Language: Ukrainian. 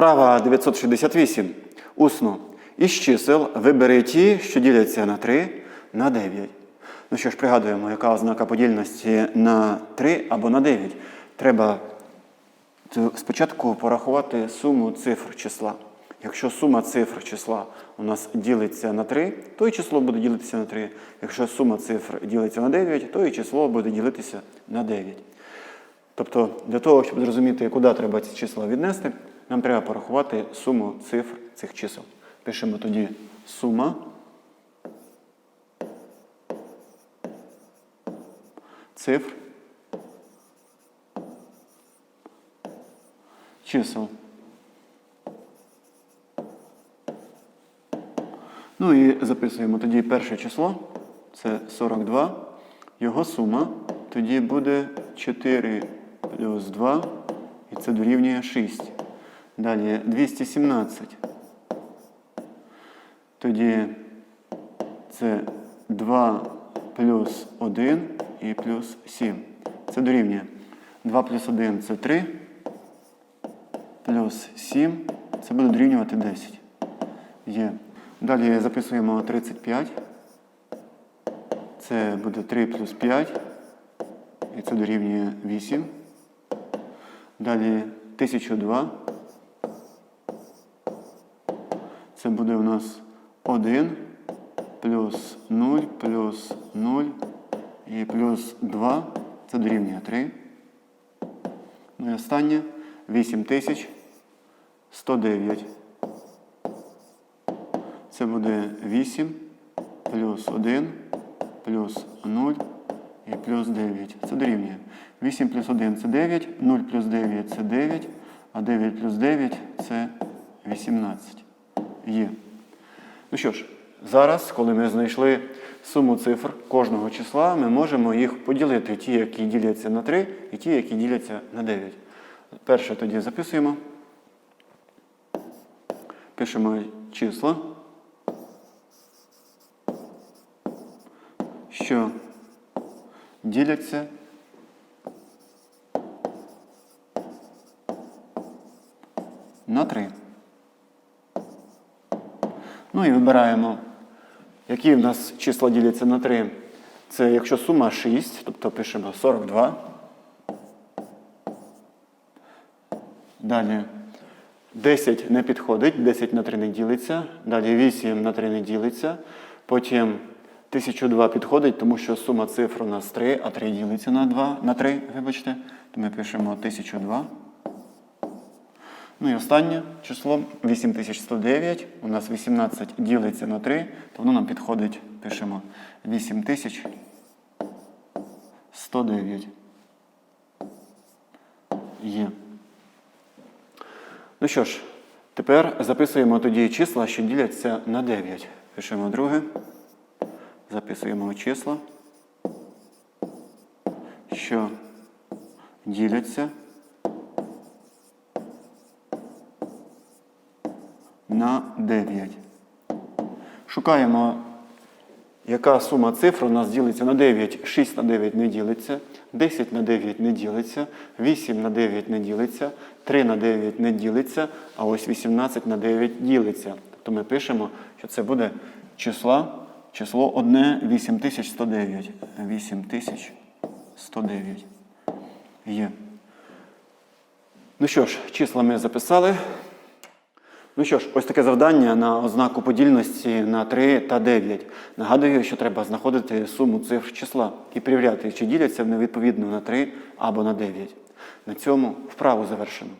Вправа 968. Усно. Із чисел вибери ті, що діляться на 3, на 9. Ну що ж, пригадуємо, яка ознака подільності на 3 або на 9. Треба спочатку порахувати суму цифр числа. Якщо сума цифр числа у нас ділиться на 3, то і число буде ділитися на 3. Якщо сума цифр ділиться на 9, то і число буде ділитися на 9. Тобто для того, щоб зрозуміти, куди треба ці числа віднести, нам треба порахувати суму цифр цих чисел. Пишемо тоді сума цифр чисел. Ну і записуємо тоді перше число, це 42. Його сума тоді буде 4 плюс 2, і це дорівнює 6. Далі 217. Тоді це 2 плюс 1 і плюс 7. Це дорівнює 2 плюс 1 це 3, плюс 7, це буде дорівнювати 10. Є. Далі записуємо 35. Це буде 3 плюс 5. І це дорівнює 8. Далі 1002. Це буде у нас 1 плюс 0 плюс 0 і плюс 2. Це дорівнює 3. Ну і останнє 8109. Це буде 8 плюс 1 плюс 0 і плюс 9. Це дорівнює. 8 плюс 1 це 9, 0 плюс 9 це 9, а 9 плюс 9 це 18. Є. Ну що ж, зараз, коли ми знайшли суму цифр кожного числа, ми можемо їх поділити. Ті, які діляться на 3, і ті, які діляться на 9. Перше тоді записуємо. Пишемо числа. що діляться на 3. Ну і вибираємо, які в нас числа діляться на 3. Це якщо сума 6, тобто пишемо 42. Далі 10 не підходить, 10 на 3 не ділиться. Далі 8 на 3 не ділиться. Потім 1002 підходить, тому що сума цифр у нас 3, а 3 ділиться на 2, на 3, вибачте. То ми пишемо 1002. Ну і останнє число 8109. У нас 18 ділиться на 3, то воно нам підходить, пишемо 8109. Є. Ну що ж, тепер записуємо тоді числа, що діляться на 9. Пишемо друге. Записуємо числа, що діляться на 9. Шукаємо, яка сума цифр у нас ділиться на 9. 6 на 9 не ділиться, 10 на 9 не ділиться, 8 на 9 не ділиться, 3 на 9 не ділиться, а ось 18 на 9 ділиться. Тобто ми пишемо, що це буде числа. Число одне 8109. 8109. Є. Ну що ж, числа ми записали. Ну що ж, ось таке завдання на ознаку подільності на 3 та 9. Нагадую, що треба знаходити суму цифр числа і перевіряти, чи діляться вони відповідно на 3 або на 9. На цьому вправу завершено.